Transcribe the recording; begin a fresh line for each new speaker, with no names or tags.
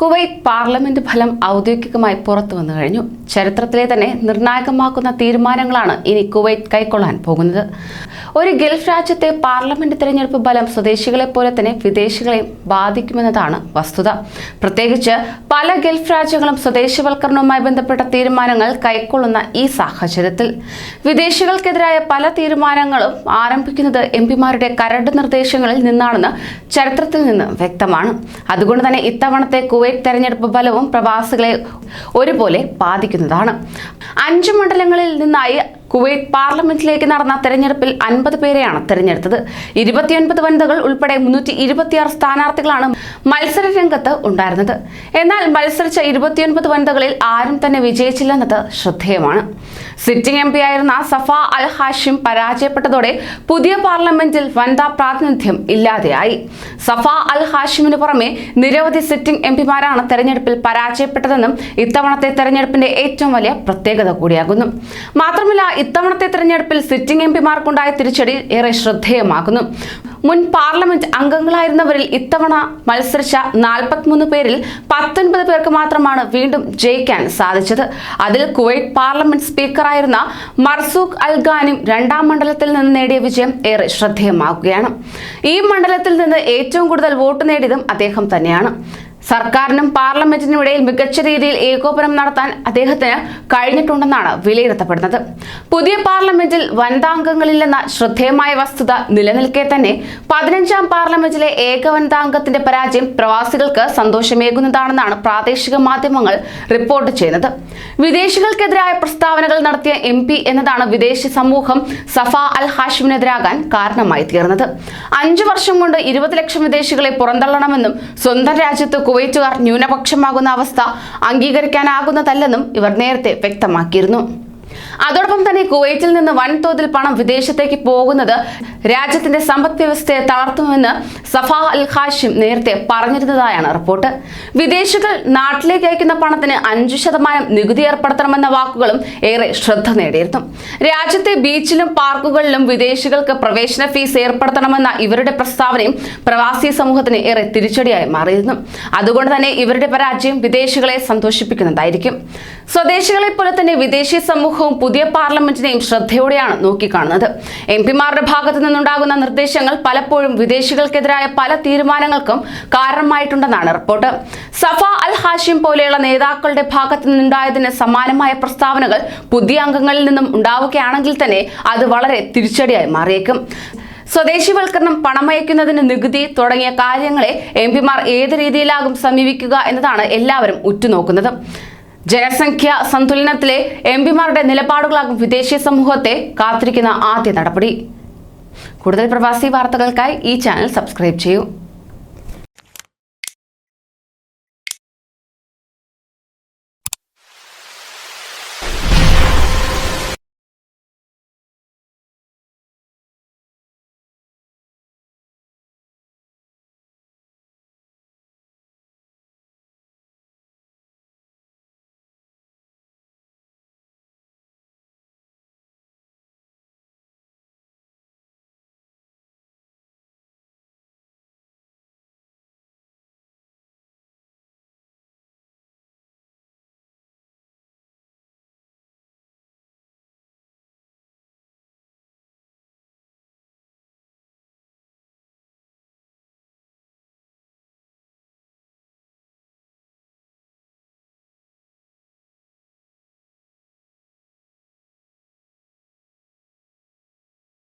Kuwait parliament ഫലം ഔദ്യോഗികമായി പുറത്തു വന്നു കഴിഞ്ഞു. ചരിത്രത്തിലെ തന്നെ നിർണായകമാക്കുന്ന തീരുമാനങ്ങളാണ് ഇനി കുവൈറ്റ് കൈക്കൊള്ളാൻ പോകുന്നത്. ഒരു ഗൾഫ് രാജ്യത്തെ പാർലമെന്റ് തിരഞ്ഞെടുപ്പ് ഫലം സ്വദേശികളെ പോലെ തന്നെ വിദേശികളെയും ബാധിക്കുമെന്നതാണ് വസ്തുത. പ്രത്യേകിച്ച് പല ഗൾഫ് രാജ്യങ്ങളും സ്വദേശവൽക്കരണവുമായി ബന്ധപ്പെട്ട തീരുമാനങ്ങൾ കൈക്കൊള്ളുന്ന ഈ സാഹചര്യത്തിൽ വിദേശികൾക്കെതിരായ പല തീരുമാനങ്ങളും ആരംഭിക്കുന്നത് എം പിമാരുടെ കരട് നിർദ്ദേശങ്ങളിൽ നിന്നാണെന്ന് ചരിത്രത്തിൽ നിന്ന് വ്യക്തമാണ്. അതുകൊണ്ട് തന്നെ ഇത്തവണത്തെ കുവൈറ്റ് തെരഞ്ഞെടുപ്പ് ഫലവും പ്രവാസികളെ ഒരുപോലെ ബാധിക്കുന്നതാണ്. അഞ്ച് മണ്ഡലങ്ങളിൽ നിന്നായി കുവൈറ്റ് പാർലമെന്റിലേക്ക് നടന്ന തെരഞ്ഞെടുപ്പിൽ അൻപത് പേരെയാണ് തെരഞ്ഞെടുത്തത്. ഇരുപത്തിയൊൻപത് വനിതകൾ ഉൾപ്പെടെ മുന്നൂറ്റി ഇരുപത്തിയാറ് സ്ഥാനാർത്ഥികളാണ് മത്സര രംഗത്ത് ഉണ്ടായിരുന്നത്. എന്നാൽ മത്സരിച്ച ഇരുപത്തിയൊൻപത് വനിതകളിൽ ആരും തന്നെ വിജയിച്ചില്ലെന്നത് ശ്രദ്ധേയമാണ്. സിറ്റിംഗ് എം ആയിരുന്ന സഫ അൽ ഹാഷിം പരാജയപ്പെട്ടതോടെ പുതിയ പാർലമെന്റിൽ വനിതാ പ്രാതിനിധ്യം ഇല്ലാതെയായി. സഫ അൽ ഹാഷിമിന് പുറമെ നിരവധി സിറ്റിംഗ് എം പിമാരാണ് തെരഞ്ഞെടുപ്പിൽ പരാജയപ്പെട്ടതെന്നും ഇത്തവണത്തെ തെരഞ്ഞെടുപ്പിന്റെ ഏറ്റവും വലിയ പ്രത്യേകത കൂടിയാകുന്നു. മാത്രമല്ല ഇത്തവണത്തെ തെരഞ്ഞെടുപ്പിൽ സിറ്റിംഗ് എം പിമാർക്കുണ്ടായ തിരിച്ചടി ഏറെ ശ്രദ്ധേയമാക്കുന്നു. മുൻ പാർലമെന്റ് അംഗങ്ങളായിരുന്നവരിൽ ഇത്തവണ മത്സരിച്ച നാൽപ്പത്തിമൂന്ന് പേരിൽ പത്തൊൻപത് പേർക്ക് മാത്രമാണ് വീണ്ടും ജയിക്കാൻ സാധിച്ചത്. അതിൽ കുവൈറ്റ് പാർലമെന്റ് സ്പീക്കറായിരുന്ന മർസൂഖ് അൽഗാനും രണ്ടാം മണ്ഡലത്തിൽ നിന്ന് നേടിയ വിജയം ഏറെ ശ്രദ്ധേയമാക്കുകയാണ് ഈ മണ്ഡലത്തിൽ നിന്ന് ഏറ്റവും കൂടുതൽ വോട്ട് നേടിയതും അദ്ദേഹം തന്നെയാണ്. സർക്കാരിനും പാർലമെന്റിനും ഇടയിൽ മികച്ച രീതിയിൽ ഏകോപനം നടത്താൻ അദ്ദേഹത്തിന് കഴിഞ്ഞിട്ടുണ്ടെന്നാണ് വിലയിരുത്തപ്പെടുന്നത്. പുതിയ പാർലമെന്റിൽ വനിതാംഗങ്ങളില്ലെന്ന ശ്രദ്ധേയമായ വസ്തുത നിലനിൽക്കെ തന്നെ പതിനഞ്ചാം പാർലമെന്റിലെ ഏക വനിതാംഗത്തിന്റെ പരാജയം പ്രവാസികൾക്ക് സന്തോഷമേകുന്നതാണെന്നാണ് പ്രാദേശിക മാധ്യമങ്ങൾ റിപ്പോർട്ട് ചെയ്യുന്നത്. വിദേശികൾക്കെതിരായ പ്രസ്താവനകൾ നടത്തിയ എം എന്നതാണ് വിദേശ സമൂഹം സഫ അൽ ഹാഷിമിനെതിരാകാൻ കാരണമായി തീർന്നത്. അഞ്ചു വർഷം കൊണ്ട് ഇരുപത് ലക്ഷം വിദേശികളെ പുറന്തള്ളണമെന്നും സ്വന്തം രാജ്യത്ത് കുവൈറ്റുകാർ ന്യൂനപക്ഷമാകുന്ന അവസ്ഥ അംഗീകരിക്കാനാകുന്നതല്ലെന്നും ഇവർ നേരത്തെ വ്യക്തമാക്കിയിരുന്നു അതോടൊപ്പം തന്നെ കുവൈറ്റിൽ നിന്ന് വൻതോതിൽ പണം വിദേശത്തേക്ക് പോകുന്നത് രാജ്യത്തിന്റെ സമ്പദ് വ്യവസ്ഥയെ തളർത്തുമെന്ന് സഫ അൽ ഹാഷിം നേരത്തെ പറഞ്ഞിരുന്നതായാണ് റിപ്പോർട്ട്. വിദേശികൾ നാട്ടിലേക്ക് അയക്കുന്ന പണത്തിന് അഞ്ചു ശതമാനം നികുതി ഏർപ്പെടുത്തണമെന്ന വാക്കുകളും ഏറെ ശ്രദ്ധ നേടിയിരുന്നു. രാജ്യത്തെ ബീച്ചിലും പാർക്കുകളിലും വിദേശികൾക്ക് പ്രവേശന ഫീസ് ഏർപ്പെടുത്തണമെന്ന ഇവരുടെ പ്രസ്താവനയും പ്രവാസി സമൂഹത്തിന് ഏറെ തിരിച്ചടിയായി മാറിയിരുന്നു. അതുകൊണ്ട് തന്നെ ഇവരുടെ പരാജയം വിദേശികളെ സന്തോഷിപ്പിക്കുന്നതായിരിക്കും. സ്വദേശികളെ പോലെ തന്നെ വിദേശി സമൂഹവും പുതിയ പാർലമെന്റിനെയും ശ്രദ്ധയോടെയാണ് നോക്കിക്കാണുന്നത്. എം പിമാരുടെ ഭാഗത്തു നിന്നുണ്ടാകുന്ന നിർദ്ദേശങ്ങൾ പലപ്പോഴും വിദേശികൾക്കെതിരായ പല തീരുമാനങ്ങൾക്കും കാരണമായിട്ടുണ്ടെന്നാണ് റിപ്പോർട്ട്. സഫ അൽ ഹാഷിം പോലെയുള്ള നേതാക്കളുടെ ഭാഗത്തു നിന്നുണ്ടായതിന് സമാനമായ പ്രസ്താവനകൾ പുതിയ അംഗങ്ങളിൽ നിന്നും ഉണ്ടാവുകയാണെങ്കിൽ തന്നെ അത് വളരെ തിരിച്ചടിയായി മാറിയേക്കും. സ്വദേശിവൽക്കരണം പണമയക്കുന്നതിന് നികുതി തുടങ്ങിയ കാര്യങ്ങളെ എം പിമാർ ഏത് രീതിയിലാകും സമീപിക്കുക എന്നതാണ് എല്ലാവരും ഉറ്റുനോക്കുന്നത്. ജനസംഖ്യ സന്തുലനത്തിലെ എം പിമാരുടെ നിലപാടുകളാകും വിദേശീയ സമൂഹത്തെ കാത്തിരിക്കുന്ന ആദ്യ നടപടി. കൂടുതൽ പ്രവാസി വാർത്തകൾക്കായി ഈ ചാനൽ സബ്സ്ക്രൈബ് ചെയ്യൂ.